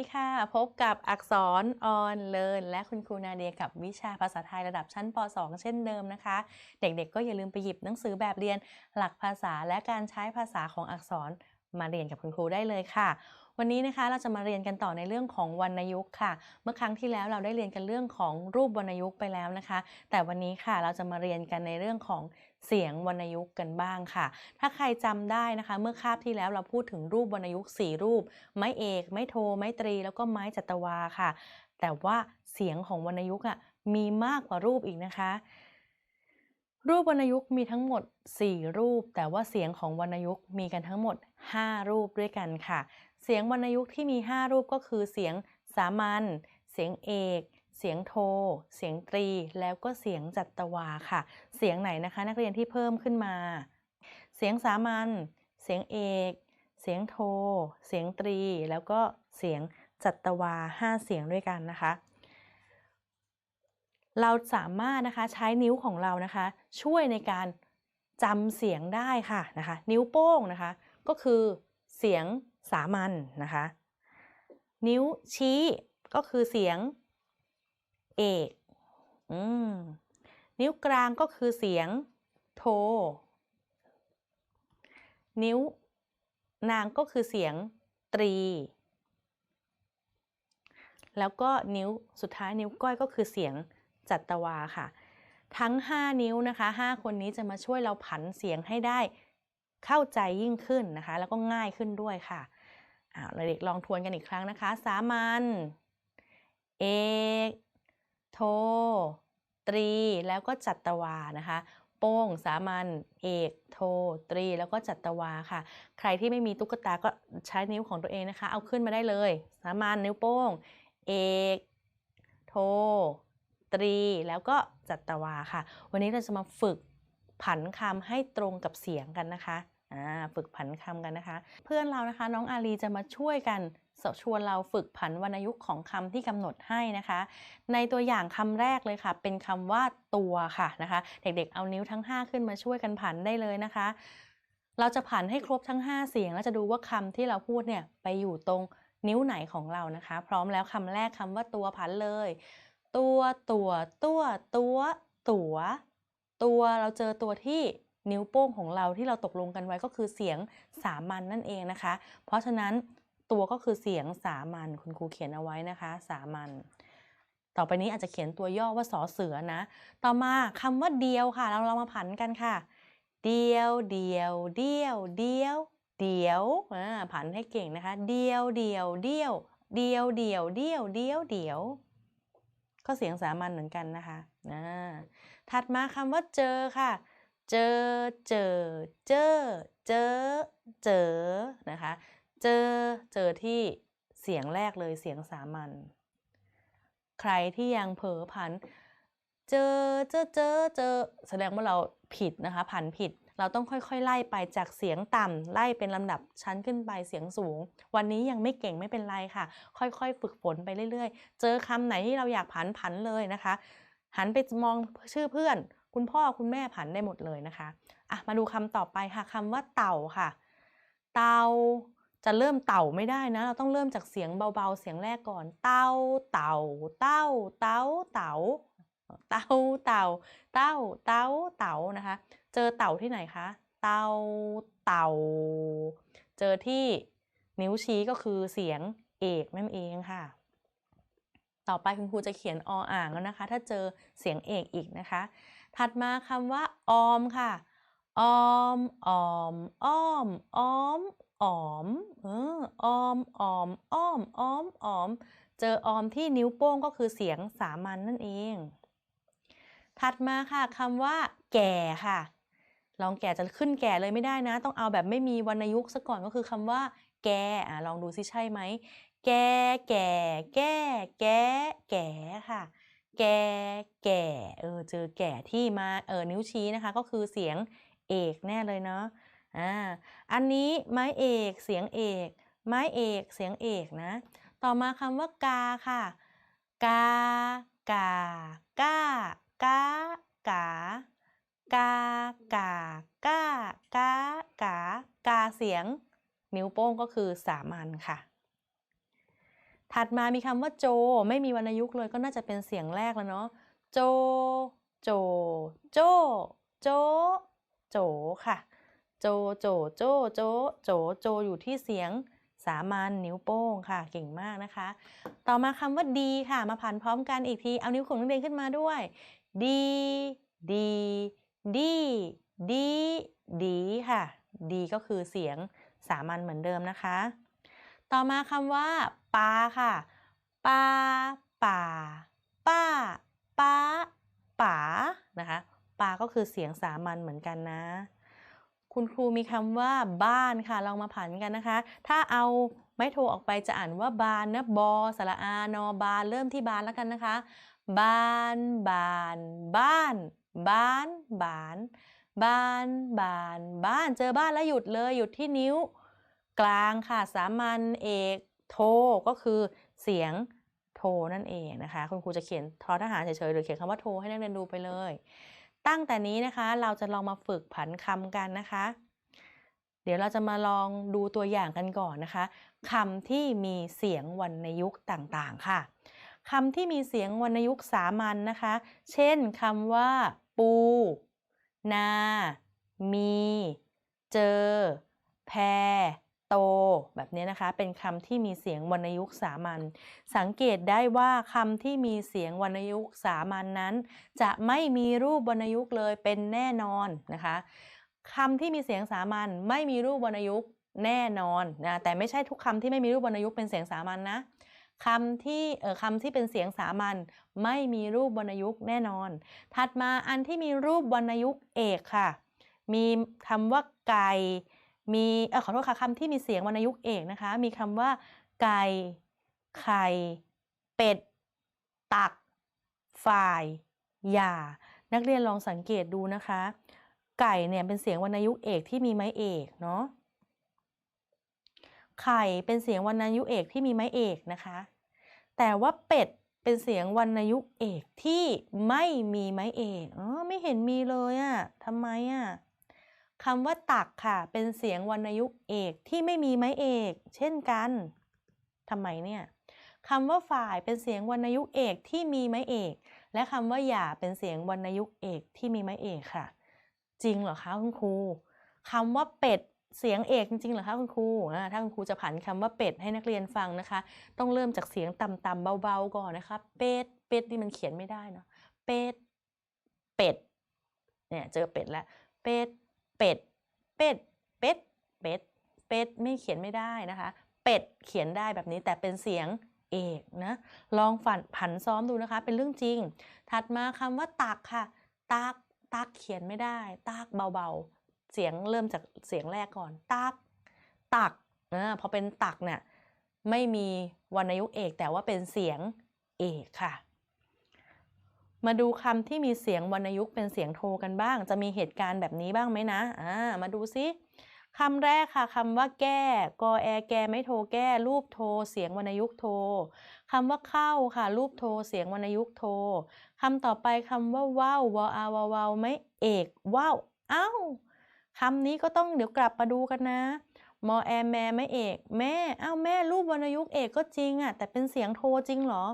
วัสดีค่ะ พบกับอักษรออนเลินและคุณครูนาเดียกับวิชาภาษาไทยระดับชั้นป .2 เช่นเดิมนะคะ เด็กๆก็อย่าลืมไปหยิบหนังสือแบบเรียนหลักภาษาและการใช้ภาษาของอักษรมาเรียนกับคุณครูได้เลยค่ะ วันนี้นะคะเราจะมาเรียนกันต่อในเรื่องของวรรณยุกต์ค่ะ เมื่อครั้งที่แล้วเราได้เรียนกันเรื่องของรูปวรรณยุกต์ไปแล้วนะคะ แต่วันนี้ค่ะเราจะมาเรียนกันในเรื่องของเสียงวรรณยุกต์กันบ้างค่ะ ถ้าใครจำได้นะคะ เมื่อคาบที่แล้วเราพูดถึงรูปวรรณยุกต์4รูป ไม้เอก ไม้โท ไม้ตรี แล้วก็ไม้จัตวาค่ะ แต่ว่าเสียงของวรรณยุกต์อะมีมากกว่ารูปอีกนะคะรูปวรรณยุกต์มีทั้งหมด 4 รูป แต่ว่าเสียงของวรรณยุกต์มีกันทั้งหมด 5 รูปด้วยกันค่ะ เสียงวรรณยุกต์ที่มี 5 รูปก็คือเสียงสามัญ เสียงเอก เสียงโท เสียงตรี แล้วก็เสียงจัตวาค่ะ เสียงไหนนะคะ นักเรียนที่เพิ่มขึ้นมา เสียงสามัญ เสียงเอก เสียงโท เสียงตรี แล้วก็เสียงจัตวา 5 เสียงด้วยกันนะคะ เราสามารถนะคะใช้นิ้วของเรานะคะ ช่วยในการจำเสียงได้ค่ะนะคะ นิ้วโป้งนะคะ ก็คือเสียง สามัญนนะคะ นิ้วชี้ก็คือเสียงเอกอืมนิ้วกลางก็คือเสียงโท นิ้วนางก็คือเสียงตรี แล้วก็นิ้วสุดท้ายนิ้วก้อยก็คือเสียงจัตวาค่ะ ทั้ง 5 นิ้วนะคะ 5 คนนี้จะมาช่วยเราผันเสียงให้ได้ เข้าใจยิ่งขึ้นนะคะ แล้วก็ง่ายขึ้นด้วยค่ะอ่าเราเด็กลองทวนกันอีกครั้งนะคะ สามัญเอกโท ตรี แล้วก็จัตวานะคะ โป้ง สามัญเอก โท ตรี แล้วก็จัตวาค่ะ ใครที่ไม่มีตุ๊กตาก็ใช้นิ้วของตัวเองนะคะ เอาขึ้นมาได้เลย สามัญนิ้วโป้ง เอก โท ตรี แล้วก็จัตวาค่ะ วันนี้เราจะมาฝึก ผันคำให้ตรงกับเสียงกันนะคะอ่าฝึกผันคำกันนะคะ เพื่อนเรานะคะน้องอาลีจะมาช่วยกันชวนเราฝึกผันวรรณยุกต์ของคำที่กำหนดให้นะคะ ในตัวอย่างคำแรกเลยค่ะ เป็นคำว่าตัวค่ะนะคะ เด็กๆเอานิ้วทั้ง 5 ขึ้นมาช่วยกันผันได้เลยนะคะ เราจะผันให้ครบทั้ง 5 เสียง แล้วจะดูว่าคำที่เราพูดเนี่ยไปอยู่ตรงนิ้วไหนของเรานะคะ พร้อมแล้วคำแรกคำว่าตัวผันเลย ตัวตัวตัวตัวตัว ตัวเราเจอตัวที่นิ้วโป้งของเราที่เราตกลงกันไว้ก็คือเสียงสามัญนนั่นเองนะคะ เพราะฉะนั้นตัวก็คือเสียงสามัญคุณครูเขียนเอาไว้นะคะ สามัญต่อไปนี้อาจจะเขียนตัวย่อว่าสอเสือนะ ต่อมาคำว่าเดียวค่ะ เราเรามาผันกันค่ะ เดียวเดียวเดียวเดียวเดียวผันให้เก่งนะคะ เดียวเดียวเดียวเดียวเดียวเดียวเดียวเดียวก็เสียงสามัญเหมือนกันนะคะอ่า ถัดมาคำว่าเจอค่ะ เจอ เจอ เจอ เจอ เจอ นะคะ เจอ เจอที่เสียงแรกเลยเสียงสามัญ ใครที่ยังเผลอผัน เจอ เจอ เจอ เจอ แสดงว่าเราผิดนะคะ ผันผิด เราต้องค่อยๆ ไล่ไปจากเสียงต่ำไล่เป็นลำดับชั้นขึ้นไปเสียงสูง วันนี้ยังไม่เก่งไม่เป็นไรค่ะ ค่อยๆ ฝึกฝนไปเรื่อยๆ เจอคำไหนที่เราอยากผันผันเลยนะคะ หันไปมองชื่อเพื่อน คุณพ่อคุณแม่ผันได้หมดเลยนะคะอะมาดูคำต่อไปค่ะคำว่าเต่าค่ะ เต่าจะเริ่มเต่าไม่ได้นะ เราต้องเริ่มจากเสียงเบาๆ เสียงแรกก่อน เต่าเต่าเต่าเต่าเต่าเต่าเต่าเต่าเต่าเต่านะคะ เจอเต่าที่ไหนคะเต่าเต่าเจอที่นิ้วชี้ก็คือเสียงเอกนั่นเองค่ะ ต่อไปคุณครูจะเขียนออ่างแล้วนะคะ ถ้าเจอเสียงเอกอีกนะคะ ถัดมาคำว่าออมค่ะออมออมอ้อมอ้อมออมเออออมออมอ้อมอ้อมออม เจอออมที่นิ้วโป้งก็คือเสียงสามัญนนั่นเอง ถัดมาค่ะคำว่า แก่ค่ะ ลองแก่จะขึ้นแก่เลยไม่ได้นะ ต้องเอาแบบไม่มีวรรณยุกต์ซะก่อนก็คือคำว่า แก่อะลองดูซิใช่ไหมแก่แก่แก่แก่แก่ค่ะ แก่แก่เออเจอแก่ที่มาเออนิ้วชี้นะคะ ก็คือเสียงเอกแน่เลยเนาะอ่าอันนี้ไม้เอกเสียงเอก ไม้เอกเสียงเอกนะ ต่อมาคำว่ากาค่ะ กากากากากา กากากากากากาเสียง นิ้วโป้งก็คือสามัญค่ะ ถัดมามีคำว่าโจ ไม่มีวรรณยุกต์เลยก็น่าจะเป็นเสียงแรกแล้วเนาะโจ โจ โจ โจ โจค่ะ โจโจโจโจโจโจอยู่ที่เสียงสามัญนิ้วโป้งค่ะ เก่งมากนะคะ ต่อมาคำว่าดีค่ะ มาผ่านพร้อมกันอีกที เอานิ้วของนักเรียนขึ้นมาด้วย ดี ดี ดีดีดีค่ะ ดีก็คือเสียงสามัญเหมือนเดิมนะคะ ต่อมาคำว่าปาค่ะปาป่าป้าป้าป๋านะคะปาก็คือเสียงสามัญเหมือนกันนะ คุณครูมีคำว่าบ้านค่ะ ลองมาผันกันนะคะ ถ้าเอาไม้โทออกไปจะอ่านว่าบานนะบอสระอานอบานเริ่มที่บานแล้วกันนะคะ บานบาน บ้าน บ้านบ้านบ้านบ้านบ้านเจอบ้านแล้วหยุดเลยหยุดที่นิ้ว กลางค่ะสามัญเอกโทก็คือเสียงโทนั่นเองนะคะ คุณครูจะเขียนทอทหารเฉยๆหรือเขียนคำว่าโทให้นักเรียนดูไปเลย ตั้งแต่นี้นะคะเราจะลองมาฝึกผันคำกันนะคะ เดี๋ยวเราจะมาลองดูตัวอย่างกันก่อนนะคะคำที่มีเสียงวรรณยุกต์ต่างๆค่ะ คำที่มีเสียงวรรณยุกต์สามัญนนะคะ เช่นคำว่า ปู นา มี เจอ แพโต แบบนี้นะคะ เป็นคำที่มีเสียงวรรณยุกต์สามัญ สังเกตได้ว่าคำที่มีเสียงวรรณยุกต์สามัญนนั้น จะไม่มีรูปวรรณยุกต์เลยเป็นแน่นอนนะคะคำที่มีเสียงสามัญไม่มีรูปวรรณยุกต์แน่นอนนะ แต่ไม่ใช่ทุกคำที่ไม่มีรูปวรรณยุกต์เป็นเสียงสามัญนนะ คำที่เอ่อคำที่เป็นเสียงสามัญไม่มีรูปวรรณยุกต์แน่นอน ถัดมาอันที่มีรูปวรรณยุกต์เอกค่ะ มีคำว่าไก่มีเออขอโทษค่ะคำที่มีเสียงวรรณยุกต์เอกนะคะ มีคำว่า ไก่ไข่เป็ด ตัก ฝ่ายหย่า นักเรียนลองสังเกตดูนะคะ ไก่เนี่ยเป็นเสียงวรรณยุกต์เอกที่มีไม้เอกเนาะ ไข่เป็นเสียงวรรณยุกต์เอกที่มีไม้เอกนะคะ แต่ว่าเป็ดเป็นเสียงวรรณยุกต์เอกที่ไม่มีไม้เอกอ๋อไม่เห็นมีเลยอะทำไมอะคำว่าตักค่ะ เป็นเสียงวรรณยุกต์เอกที่ไม่มีไม้เอก เช่นกันทำไมเนี่ยคำว่าฝ่ายเป็นเสียงวรรณยุกต์เอกที่มีไม้เอก และคำว่าหย่าเป็นเสียงวรรณยุกต์เอกที่มีไม้เอกค่ะ จริงเหรอคะคุณครูคำว่าเป็ด เสียงเอกจริงๆเหรอคะคุณครูถ้าคุณครูจะผันคำว่าเป็ดให้นักเรียนฟังนะคะ ต้องเริ่มจากเสียงต่ำๆเบาๆก่อนนะคะ เป็ด เป็ดนี่มันเขียนไม่ได้เนาะ เป็ด เป็ด เนี่ยเจอเป็ดแล้ว เป็ด เป็ด เป็ด เป็ด เป็ด เป็ดไม่เขียนไม่ได้นะคะ เป็ดเขียนได้แบบนี้แต่เป็นเสียงเอกนะ ลองฝันผันซ้อมดูนะคะ เป็นเรื่องจริง ถัดมาคำว่าตักค่ะ ตัก ตักเขียนไม่ได้ ตักเบาๆ เสียงเริ่มจากเสียงแรกก่อน ตัก ตักนะพอเป็นตักเนี่ยไม่มีวรรณยุกต์เอก แต่ว่าเป็นเสียงเอกค่ะ มาดูคำที่มีเสียงวรรณยุกต์เป็นเสียงโทกันบ้าง จะมีเหตุการณ์แบบนี้บ้างไหมนะอ่ามาดูซิคำแรกค่ะคำว่าแก้กอแอแกไม่โทแก้ รูปโท เสียงวรรณยุกต์โทคำว่าเข้าค่ะ รูปโทเสียงวรรณยุกต์โทคำต่อไปคำว่าว้าววออาวาวาวไม่เอกว้าวเอ้า คำนี้ก็ต้องเดี๋ยวกลับมาดูกันนะมอแอแม่ไม่เอก แม่อ้าวแม่รูปวรรณยุกต์เอกก็จริงอะแต่เป็นเสียงโทรจริงเหรอ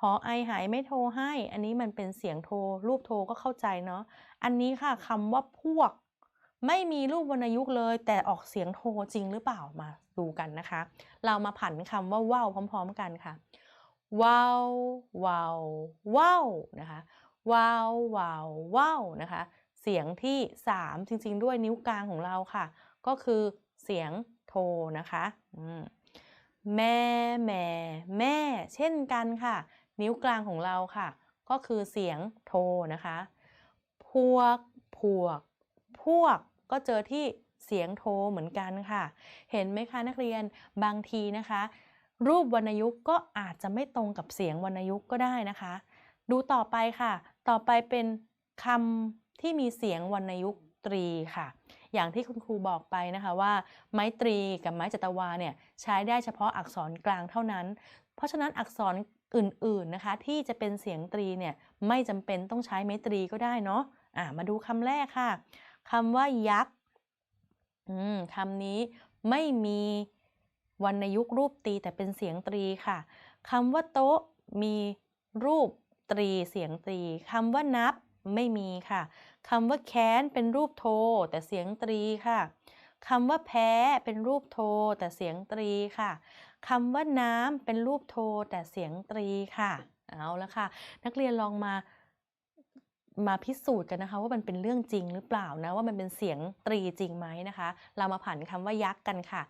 หอไอหายไม่โทรให้ อันนี้มันเป็นเสียงโทร รูปโทรก็เข้าใจเนาะอันนี้ค่ะคำว่าพวก ไม่มีรูปวรรณยุกต์เลย แต่ออกเสียงโทรจริงหรือเปล่ามาดูกันนะคะ เรามาผันคำว่าว้าวพร้อม ๆ กันค่ะว้าวว้าวว้าวนะคะว้าวว้าวว้าวนะคะ สียงที่ 3 จริง ๆ ด้วยนิ้วกลางของเราค่ะ ก็คือเสียงโทนะคะแม่แม่แม่ เช่นกันค่ะ นิ้วกลางของเราค่ะ ก็คือเสียงโทนะคะ พวกพวก พวกก็เจอที่เสียงโทเหมือนกันค่ะ เห็นไหมคะนักเรียนบางทีนะคะ รูปวรรณยุกต์ก็อาจจะไม่ตรงกับเสียงวรรณยุกต์ก็ได้นะคะ ดูต่อไปค่ะ ต่อไปเป็นคำ ที่มีเสียงวรรณยุกต์ตรีค่ะ อย่างที่คุณครูบอกไปนะคะว่า ไม้ตรีกับไม้จัตวาเนี่ยใช้ได้เฉพาะอักษรกลางเท่านั้น เพราะฉะนั้นอักษรอื่นๆนะคะที่จะเป็นเสียงตรีเนี่ยไม่จำเป็นต้องใช้ไม้ตรีก็ได้เนาะะมาดูคำแรกค่ะคำว่ายักษ์คำนี้ไม่มีวรรณยุกตรูปตรีแต่เป็นเสียงตรีค่ะคำว่าโต๊ะมีรูปตรีเสียงตรีคำว่านับ ไม่มีค่ะคำว่าแค้นเป็นรูปโท แต่เสียงตรีค่ะคำว่าแพ้เป็นรูปโท แต่เสียงตรีค่ะคำว่าน้ำเป็นรูปโท แต่เสียงตรีค่ะ เอาละค่ะ นักเรียนลองมามาพิสูจน์กันนะคะว่ามันเป็นเรื่องจริงหรือเปล่านะว่ามันเป็นเสียงตรีจริงไหมนะคะ เรามาผันคำว่ายักษ์กันค่ะ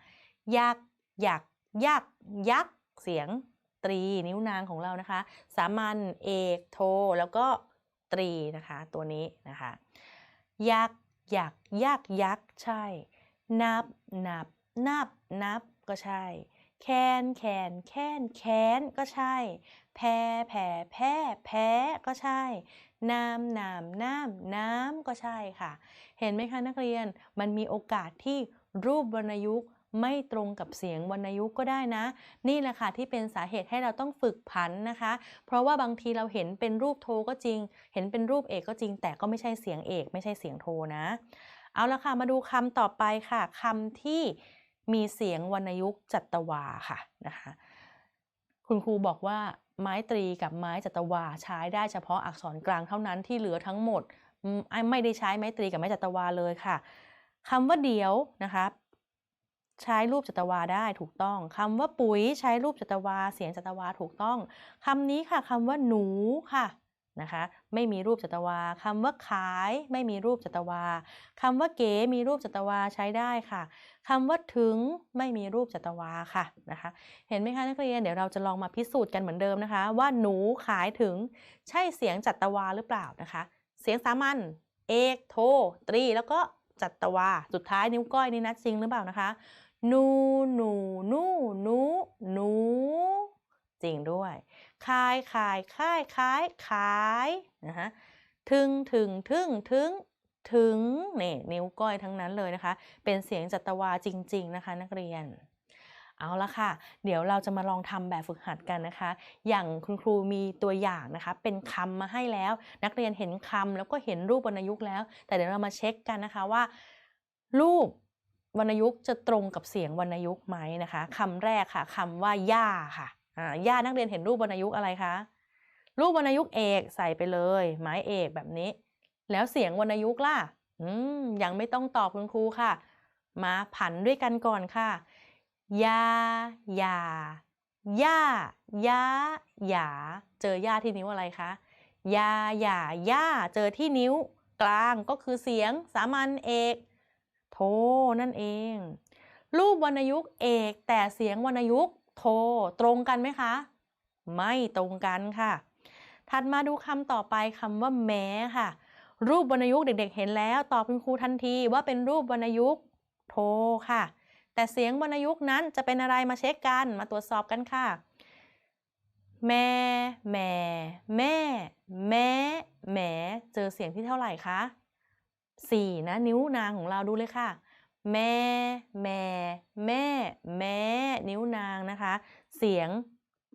ยักษ์ยักษ์ยักษ์ยักษ์เสียงตรีนิ้วนางของเรานะคะ สามัญเอกโท แล้วก็ ตรีนะคะ ตัวนี้นะคะ ยักษ์ยักยักยักษ์ใช่ นับนับนับนับก็ใช่ แคนแคนแคนแคนก็ใช่ แพ้แผ่แพ้แพ้ก็ใช่ น้ำน้ำน้ำน้ำก็ใช่ค่ะ เห็นไหมคะนักเรียนมันมีโอกาสที่รูปวรรณยุกต์ ไม่ตรงกับเสียงวรรณยุกต์ก็ได้นะ นี่แหละค่ะที่เป็นสาเหตุให้เราต้องฝึกผันนะคะ เพราะว่าบางทีเราเห็นเป็นรูปโทก็จริง เห็นเป็นรูปเอกก็จริง แต่ก็ไม่ใช่เสียงเอก ไม่ใช่เสียงโทนะ เอาละค่ะมาดูคำต่อไปค่ะคำที่มีเสียงวรรณยุกต์จัตวาค่ะนะคะ คุณครูบอกว่าไม้ตรีกับไม้จัตวาใช้ได้เฉพาะอักษรกลางเท่านั้นที่เหลือทั้งหมดไม่ได้ใช้ไม้ตรีกับไม้จัตวาเลยค่ะคำว่าเดียวนะคะ ใช้รูปจัตวาได้ถูกต้องคำว่าปุ๋ยใช้รูปจัตวา เสียงจัตวาถูกต้องคำนี้ค่ะคำว่าหนูค่ะนะคะไม่มีรูปจัตวาคำว่าขายไม่มีรูปจัตวาคำว่าเก๋มีรูปจัตวาใช้ได้ค่ะคำว่าถึงไม่มีรูปจัตวาค่ะนะคะ เห็นไหมคะนักเรียนเดี๋ยวเราจะลองมาพิสูจน์กันเหมือนเดิมนะคะ ว่าหนูขายถึงใช่เสียงจัตวาหรือเปล่านะคะ เสียงสามัญเอกโท ตรี แล้วก็จัตวา สุดท้ายนิ้วก้อยนี่นะจริงหรือเปล่านะคะ นูหนูนูหนูหนู จริงด้วยคายขายค่ายขายขายนะคะถึงถึงถึงถึงถึงนี่นิ้วก้อยทั้งนั้นเลยนะคะ เป็นเสียงจัตวาจริง ๆ นะคะ นักเรียน เอาละค่ะ เดี๋ยวเราจะมาลองทำแบบฝึกหัดกันนะคะ อย่างคุณครูมีตัวอย่างนะคะ เป็นคำมาให้แล้ว นักเรียนเห็นคำแล้วก็เห็นรูปวรรณยุกต์แล้ว แต่เดี๋ยวเรามาเช็คกันนะคะว่า รูป วรรณยุกต์จะตรงกับเสียงวรรณยุกต์ไหมนะคะคำแรกค่ะคำว่าย่าค่ะย่านักเรียนเห็นรูปวรรณยุกต์อะไรคะรูปวรรณยุกต์เอกใส่ไปเลย ไม้เอกแบบนี้ แล้วเสียงวรรณยุกต์ล่ะอืมยังไม่ต้องตอบคุณครูค่ะ มาผันด้วยกันก่อนค่ะยายาย่ายาหยาเจอย่าที่นิ้วอะไรคะยาหยาย่าเจอที่นิ้วกลางก็คือเสียงสามัญเอก โทนั่นเอง รูปวรรณยุกต์เอกแต่เสียงวรรณยุกต์โทตรงกันไหมคะ ไม่ตรงกันค่ะ ถัดมาดูคำต่อไปคำว่าแม้ค่ะ รูปวรรณยุกต์เด็กๆ เห็นแล้วตอบคุณครูทันทีว่าเป็นรูปวรรณยุกต์โทค่ะ แต่เสียงวรรณยุกต์นั้นจะเป็นอะไรมาเช็คกันมาตรวจสอบกันค่ะ แม่ แม่ แม่ แม่ แม่ เจอเสียงที่เท่าไหร่คะ สี่นะนิ้วนางของเราดูเลยค่ะ แม่ แม่ แม่ แม่ นิ้วนางนะคะ เสียง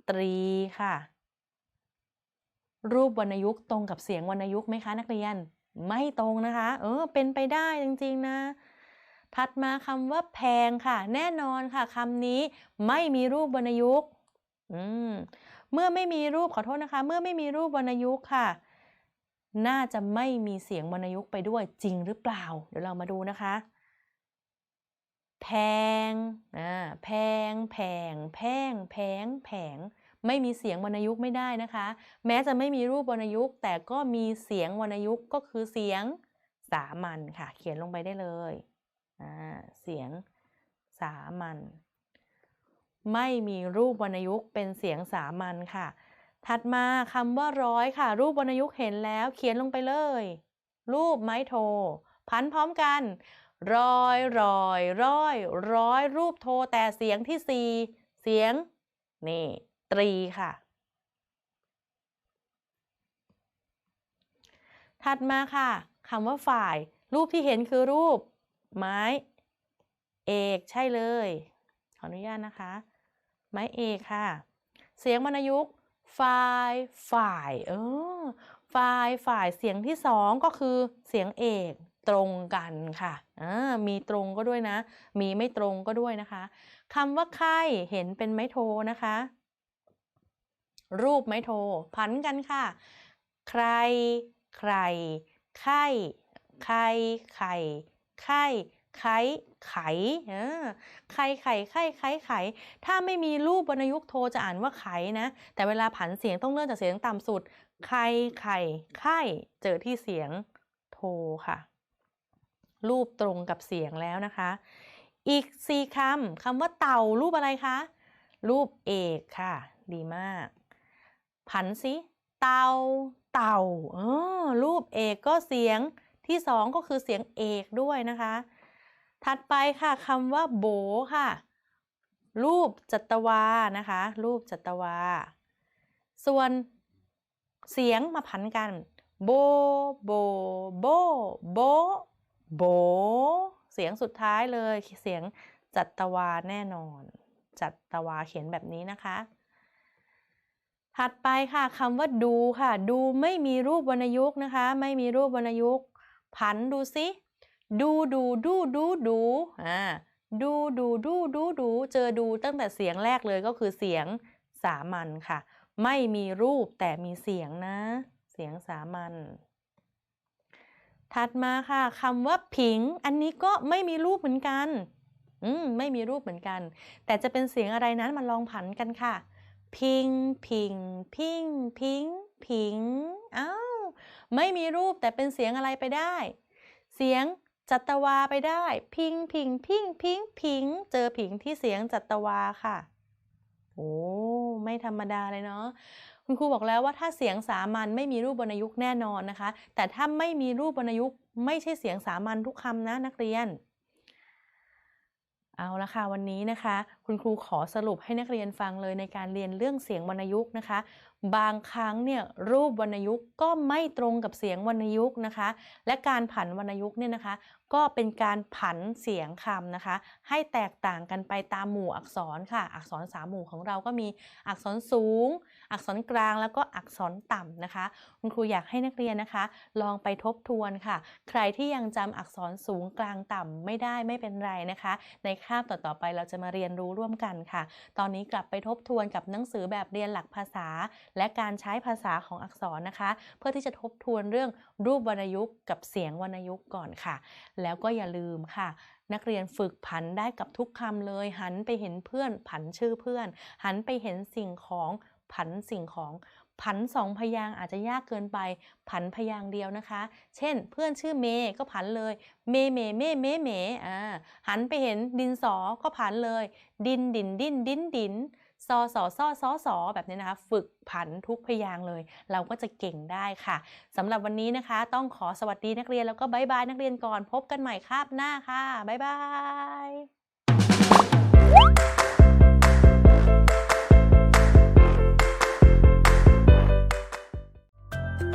ตรีค่ะ รูปวรรณยุกต์ตรงกับเสียงวรรณยุกต์ไหมคะนักเรียน ไม่ตรงนะคะ เออ เป็นไปได้จริงๆนะ ถัดมาคำว่าแพงค่ะ แน่นอนค่ะคำนี้ไม่มีรูปวรรณยุกต์เมื่อไม่มีรูปขอโทษนะคะ เมื่อไม่มีรูปวรรณยุกต์ค่ะ น่าจะไม่มีเสียงวรรณยุกต์ไปด้วยจริงหรือเปล่า เดี๋ยวเรามาดูนะคะ แพงอ่าแพง แพง แพง แพง แผง ไม่มีเสียงวรรณยุกต์ไม่ได้นะคะ แม้จะไม่มีรูปวรรณยุกต์แต่ก็มีเสียงวรรณยุกต์ก็คือเสียงสามัญค่ะ เขียนลงไปได้เลยอ่าเสียงสามัญไม่มีรูปวรรณยุกต์เป็นเสียงสามัญค่ะ ถัดมาคำว่าร้อยค่ะ รูปวรรณยุกต์เห็นแล้วเขียนลงไปเลย รูปไม้โท พันพร้อมกัน ร้อยร้อยร้อยร้อยรูปโทแต่เสียงที่สี่เสียง นี่ ตรีค่ะ ถัดมาค่ะคำว่าฝ่าย รูปที่เห็นคือรูป ไม้ เอกใช่เลย ขออนุญาตนะคะ ไม้เอกค่ะ เสียงวรรณยุกต์ ฝ่ายฝ่ายเออฝ่ายฝ่ายเสียงที่สองก็คือเสียงเอกตรงกันค่ะอ่ามีตรงก็ด้วยนะ มีไม่ตรงก็ด้วยนะคะคำว่าไข้เห็นเป็นไม้โทนะคะ รูปไม้โทผันกันค่ะ ใคร ใคร ไข้ใครไข่ไข้ ไข้ไขเออไข่ไข่ไข้ไข้ไขถ้าไม่มีรูปวรรณยุกต์โทจะอ่านว่าไขนะ แต่เวลาผันเสียงต้องเริ่มจากเสียงต่ำสุด ไข่ไข่ไข้เจอที่เสียงโทค่ะ รูปตรงกับเสียงแล้วนะคะ อีกสี่คำคำว่าเต่ารูปอะไรคะ รูปเอกค่ะ ดีมาก ผันสิเต่าเต่าเออรูปเอกก็เสียงที่สองก็คือเสียงเอกด้วยนะคะ ถัดไปค่ะคำว่าโบค่ะ รูปจัตวานะคะ รูปจัตวา ส่วนเสียงมาผันกันโบโบโบโบโบ เสียงสุดท้ายเลยเสียงจัตวาแน่นอน จัตวาเขียนแบบนี้นะคะ ถัดไปค่ะคำว่าดูค่ะ ดูไม่มีรูปวรรณยุกต์นะคะ ไม่มีรูปวรรณยุกต์ผันดูสิ ดูดูดูดูดูอ่าดูดูดูดูดูเจอดูตั้งแต่เสียงแรกเลยก็คือเสียงสามัญค่ะ ไม่มีรูปแต่มีเสียงนะ เสียงสามัญถัดมาค่ะคำว่าผิง อันนี้ก็ไม่มีรูปเหมือนกัน อืมไม่มีรูปเหมือนกัน แต่จะเป็นเสียงอะไรนั้นมาลองผันกันค่ะ พิง พิง พิง พิง พิงอ้าวไม่มีรูปแต่เป็นเสียงอะไรไปได้ เสียง จัตวาไปได้ พิงพิงพิงพิงพิง เจอผิงที่เสียงจัตวาค่ะ โอ้ไม่ธรรมดาเลยเนาะคุณครูบอกแล้วว่าถ้าเสียงสามัญไม่มีรูปวรรณยุกต์แน่นอนนะคะ แต่ถ้าไม่มีรูปวรรณยุกต์ไม่ใช่เสียงสามัญทุกคำนะนักเรียน เอาละค่ะวันนี้นะคะคุณครูขอสรุปให้นักเรียนฟังเลยในการเรียนเรื่องเสียงวรรณยุกต์นะคะ บางครั้งเนี่ยรูปวรรณยุกต์ก็ไม่ตรงกับเสียงวรรณยุกต์นะคะ และการผันวรรณยุกต์เนี่ยนะคะ ก็เป็นการผันเสียงคำนะคะ ให้แตกต่างกันไปตามหมู่อักษรค่ะ อักษรสามหมู่ของเราก็มีอักษรสูง อักษรกลางแล้วก็อักษรต่ำนะคะ คุณครูอยากให้นักเรียนนะคะ ลองไปทบทวนค่ะ ใครที่ยังจำอักษรสูงกลางต่ำไม่ได้ไม่เป็นไรนะคะ ในคาบต่อๆไปเราจะมาเรียนรู้ร่วมกันค่ะ ตอนนี้กลับไปทบทวนกับหนังสือแบบเรียนหลักภาษา และการใช้ภาษาของอักษรนะคะ เพื่อที่จะทบทวนเรื่องรูปวรรณยุกต์กับเสียงวรรณยุกต์ก่อนค่ะ แล้วก็อย่าลืมค่ะนักเรียนฝึกผันได้กับทุกคำเลย หันไปเห็นเพื่อน ผันชื่อเพื่อน หันไปเห็นสิ่งของผันสิ่งของ ผันสองพยางอาจจะยากเกินไป ผันพยางเดียวนะคะ เช่น เพื่อนชื่อเมย์ก็ผันเลย เมเมเมเมเมอ่าหันไปเห็นดินสอก็ผันเลย ดินดินดินดินดินซอสอซอซอสอแบบนี้นะคะฝึกผันทุกพยางเลย เราก็จะเก่งได้ค่ะสำหรับวันนี้นะคะ ต้องขอสวัสดีนักเรียนแล้วก็บายบายนักเรียนก่อนพบกันใหม่คาบหน้าค่ะบายบาย